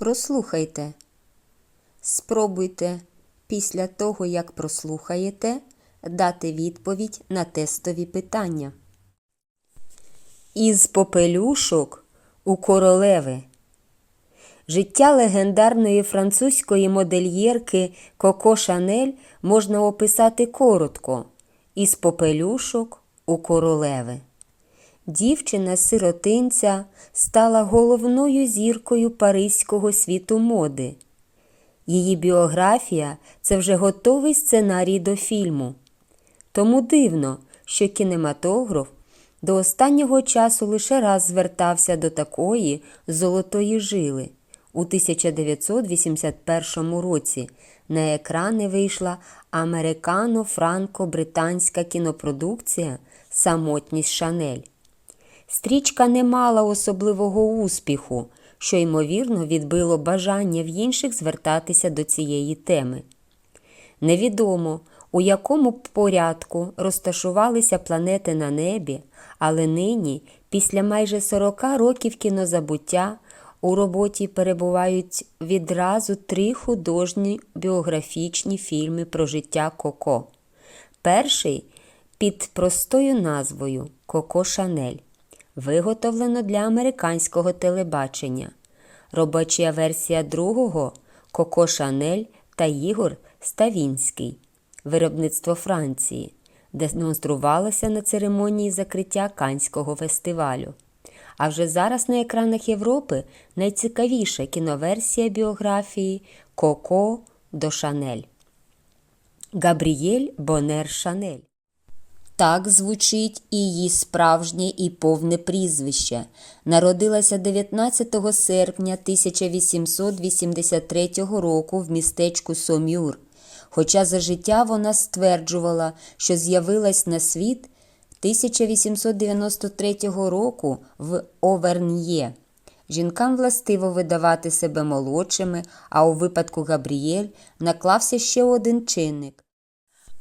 Прослухайте. Спробуйте після того, як прослухаєте, дати відповідь на тестові питання. Із попелюшок у королеви. Життя легендарної французької модельєрки Коко Шанель можна описати коротко із попелюшок у королеви. Дівчина-сиротинця стала головною зіркою паризького світу моди. Її біографія це вже готовий сценарій до фільму. Тому дивно, що кінематограф до останнього часу лише раз звертався до такої золотої жили. У 1981 році на екрани вийшла американо-франко-британська кінопродукція Самотність Шанель. Стрічка не мала особливого успіху, що ймовірно відбило бажання в інших звертатися до цієї теми. Невідомо, у якому порядку розташувалися планети на небі, але нині, після майже 40 років кінозабуття, у роботі перебувають відразу три художні біографічні фільми про життя Коко. Перший під простою назвою Коко Шанель виготовлено для американського телебачення. Робоча версія другого Коко Шанель та Ігор Ставінський, виробництво Франції, демонструвалося на церемонії закриття Канського фестивалю. А вже зараз на екранах Європи найцікавіша кіноверсія біографії Коко до Шанель. Габрієль Бонер Шанель. Так звучить і її справжнє і повне прізвище. Народилася 19 серпня 1883 року в містечку Сомюр. Хоча за життя вона стверджувала, що з'явилась на світ 1893 року в Оверн'є. Жінкам властиво видавати себе молодшими, а у випадку Габрієль наклався ще один чинник.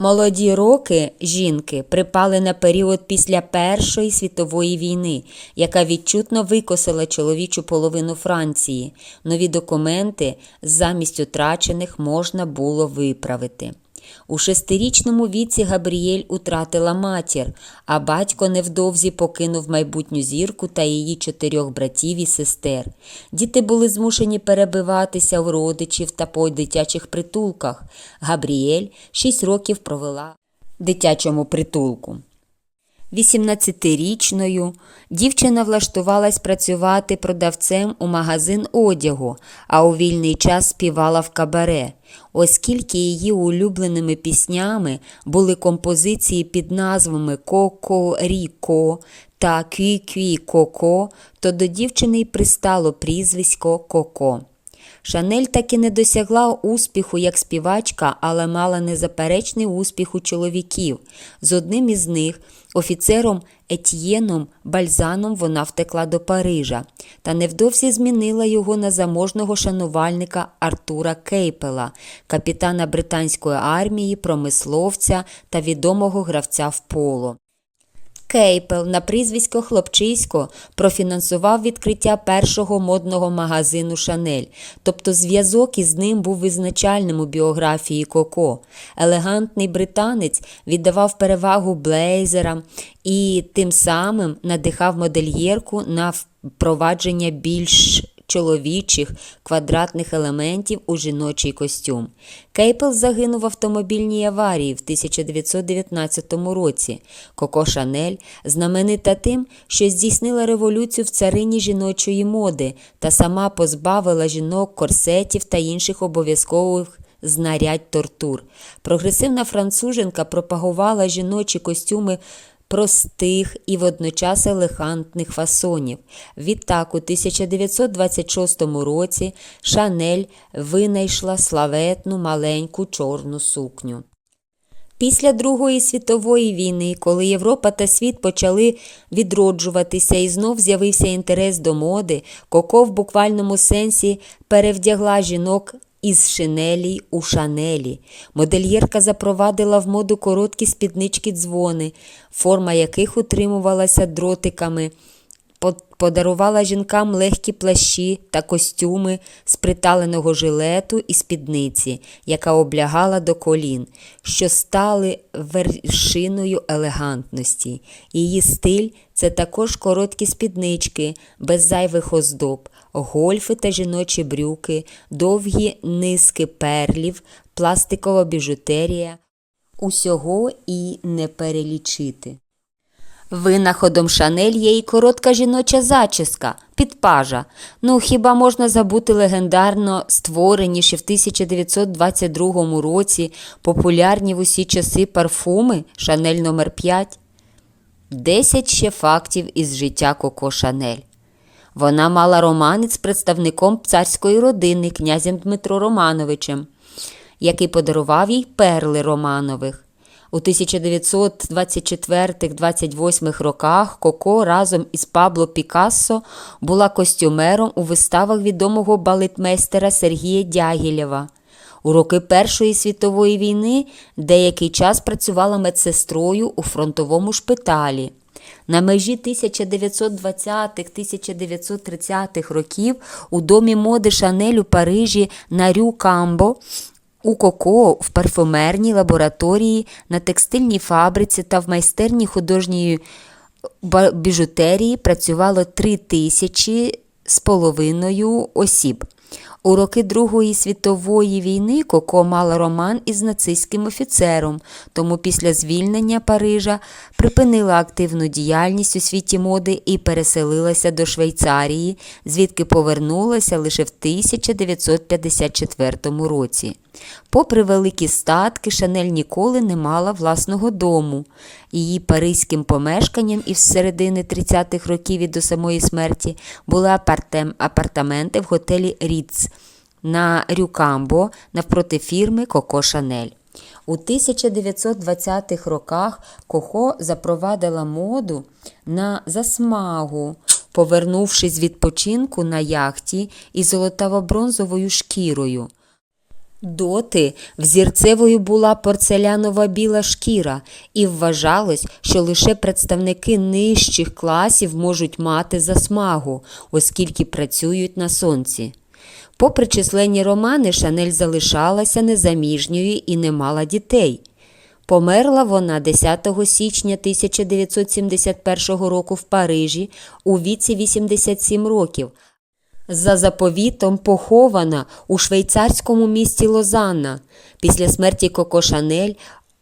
Молоді роки жінки припали на період після Першої світової війни, яка відчутно викосила чоловічу половину Франції. Нові документи замість утрачених можна було виправити. У шестирічному віці Габрієль утратила матір, а батько невдовзі покинув майбутню зірку та її чотирьох братів і сестер. Діти були змушені перебиватися у родичів та по дитячих притулках. Габрієль шість років провела в дитячому притулку. 18-річною дівчина влаштувалась працювати продавцем у магазин одягу, а у вільний час співала в кабаре. Оскільки її улюбленими піснями були композиції під назвами Коко Ріко та Кві-Кві Коко, то до дівчини й пристало прізвисько Коко. Шанель таки не досягла успіху як співачка, але мала незаперечний успіх у чоловіків. З одним із них, офіцером Етьєном Бальзаном, вона втекла до Парижа та невдовзі змінила його на заможного шанувальника Артура Кейпела, капітана британської армії, промисловця та відомого гравця в поло. Кейпел на прізвисько Хлопчисько профінансував відкриття першого модного магазину Шанель, тобто зв'язок із ним був визначальним у біографії Коко. Елегантний британець віддавав перевагу блейзерам і тим самим надихав модельєрку на впровадження більш чоловічих квадратних елементів у жіночий костюм. Кейпел загинув в автомобільній аварії в 1919 році. Коко Шанель знаменита тим, що здійснила революцію в царині жіночої моди та сама позбавила жінок корсетів та інших обов'язкових знарядь тортур. Прогресивна француженка пропагувала жіночі костюми простих і водночас елегантних фасонів. Відтак, у 1926 році Шанель винайшла славетну маленьку чорну сукню. Після Другої світової війни, коли Європа та світ почали відроджуватися і знов з'явився інтерес до моди, Коко в буквальному сенсі перевдягла жінок із шинелі у шанелі. Модельєрка запровадила в моду короткі спіднички дзвони, форма яких утримувалася дротиками подарувала жінкам легкі плащі та костюми з приталеного жилету і спідниці, яка облягала до колін, що стали вершиною елегантності. Її стиль це також короткі спіднички, без зайвих оздоб, гольфи та жіночі брюки, довгі низки перлів, пластикова біжутерія. Усього і не перелічити. Винаходом Шанель є і коротка жіноча зачіска, підпажа. Ну хіба можна забути легендарно створені ще в 1922 році популярні в усі часи парфуми Шанель номер 5 Десять ще фактів із життя Коко Шанель. Вона мала романець з представником царської родини князем Дмитро Романовичем, який подарував їй перли Романових. У 1924-28 роках Коко разом із Пабло Пікассо була костюмером у виставах відомого балетмейстера Сергія Дягілєва. У роки Першої світової війни деякий час працювала медсестрою у фронтовому шпиталі. На межі 1920-1930-х років у домі моди Шанель у Парижі на Рю Камбо у Коко в парфумерній лабораторії, на текстильній фабриці та в майстерні художньої біжутерії працювало три тисячі з половиною осіб. У роки Другої світової війни Коко мала роман із нацистським офіцером, тому після звільнення Парижа припинила активну діяльність у світі моди і переселилася до Швейцарії, звідки повернулася лише в 1954 році. Попри великі статки, Шанель ніколи не мала власного дому. Її паризьким помешканням із середини 30-х років і до самої смерті були апартаменти в готелі Ріц на Рюкамбо навпроти фірми Коко Шанель. У 1920-х роках Кохо запровадила моду на засмагу, повернувшись з відпочинку на яхті із золотаво-бронзовою шкірою. Доти взірцевою була порцелянова біла шкіра, і вважалось, що лише представники нижчих класів можуть мати засмагу, оскільки працюють на сонці. Попри численні романи, Шанель залишалася незаміжньою і не мала дітей. Померла вона 10 січня 1971 року в Парижі у віці 87 років. За заповітом похована у швейцарському місті Лозанна. Після смерті Коко Шанель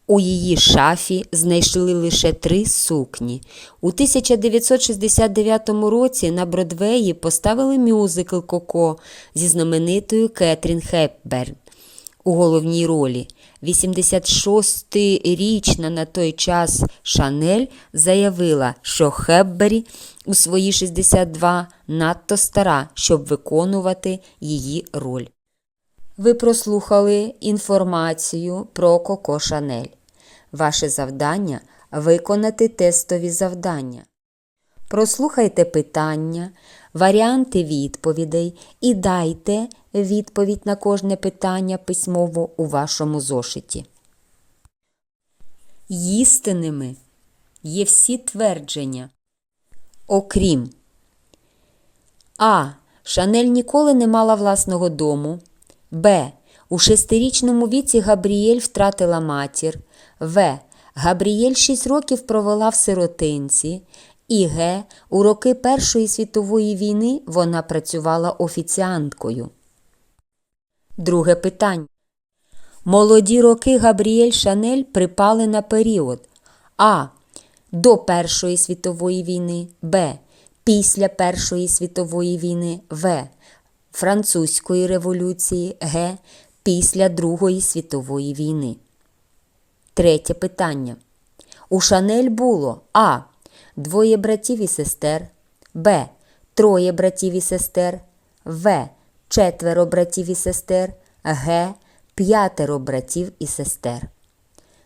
у її шафі знайшли лише три сукні. У 1969 році на Бродвеї поставили мюзикл Коко зі знаменитою Кетрін Хепберн у головній ролі. 86-річна на той час Шанель заявила, що Хепбері у свої 62 надто стара, щоб виконувати її роль. Ви прослухали інформацію про Коко Шанель. Ваше завдання виконати тестові завдання. Прослухайте питання, варіанти відповідей і дайте відповідь на кожне питання письмово у вашому зошиті. Істинними є всі твердження, окрім А. Шанель ніколи не мала власного дому. Б. У шестирічному віці Габріель втратила матір. В. Габріель шість років провела в сиротинці. І Г. У роки Першої світової війни вона працювала офіціанткою. Друге питання. Молоді роки Габріель Шанель припали на період А. До Першої світової війни, Б. Після Першої світової війни, В. Французької революції, Г. Після Другої світової війни. Третє питання. У Шанель було А. Двоє братів і сестер, Б. Троє братів і сестер, В. Четверо братів і сестер, Г. П'ятеро братів і сестер.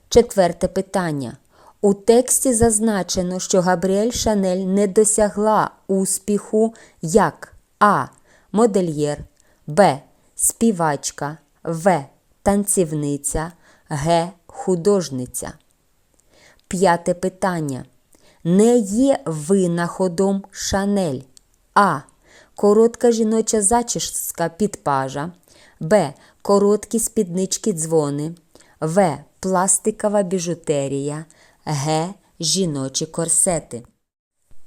Четверте питання. У тексті зазначено, що Габріель Шанель не досягла успіху як А. Модельєр, Б. Співачка, В. Танцівниця, Г. Художниця. П'яте питання. не є винаходом Шанель? А. Коротка жіноча зачіска під пажа. Б. Короткі спіднички дзвони. В. Пластикова біжутерія. Г. Жіночі корсети.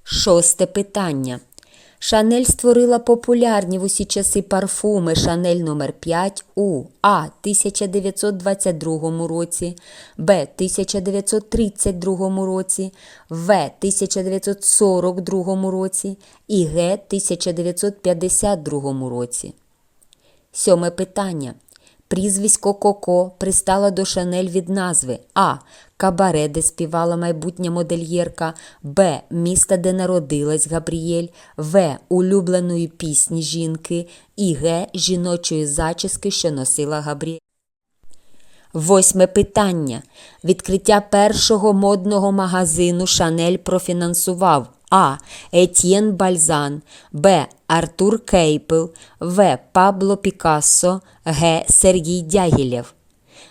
Шосте питання. Шанель створила популярні в усі часи парфуми Шанель номер 5 у А. 1922 році, Б. 1932 році, В. 1942 році і Г. 1952 році. Сьоме питання. Прізвисько Коко пристало до Шанель від назви А. Кабаре, де співала майбутня модельєрка, Б. Міста, де народилась Габріель, В. Улюбленої пісні жінки і Г. Жіночої зачіски, що носила Габріель. Восьме питання. Відкриття першого модного магазину Шанель профінансував А. Етьєн Бальзан, Б. Артур Кейпел, В. Пабло Пікассо, Г. Сергій Дягілєв.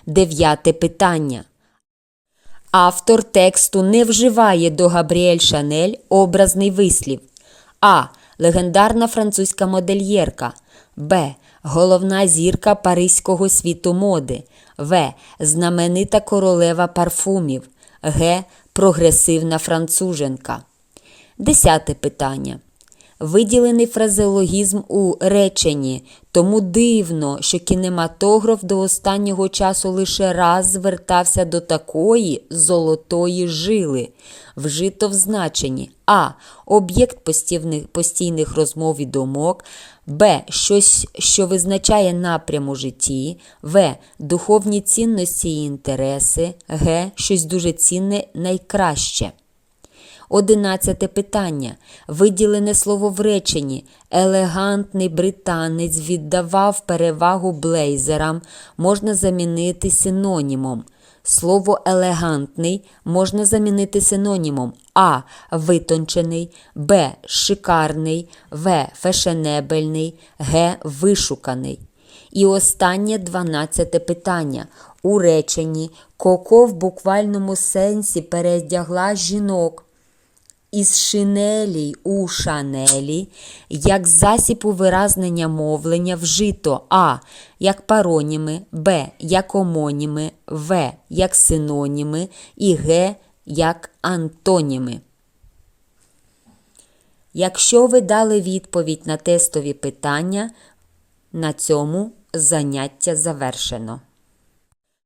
Дев'яте питання. Автор тексту не вживає до Габріель Шанель образний вислів. А. Легендарна французька модельєрка. Б. Головна зірка Паризького світу моди. В. Знаменита королева парфумів. Г. Прогресивна француженка. Десяте питання. Виділений фразеологізм у реченні, тому дивно, що кінематограф до останнього часу лише раз звертався до такої золотої жили, вжито в значенні А. Об'єкт постійних, розмов і думок, Б. Щось, що визначає напрям у житті, В. Духовні цінності і інтереси, Г. Щось дуже цінне найкраще. Одинадцяте питання. Виділене слово в реченні. Елегантний британець віддавав перевагу блейзерам, можна замінити синонімом. Слово елегантний можна замінити синонімом А. Витончений, Б. Шикарний, В. Фешенебельний, Г. Вишуканий. І останнє дванадцяте питання. У реченні Коко в буквальному сенсі передягла жінок із шинелі у шанелі, як засіб виразнення мовлення вжито А. Як пароніми, Б. Як омоніми, В. Як синоніми і Г. Як антоніми. Якщо ви дали відповідь на тестові питання, на цьому заняття завершено.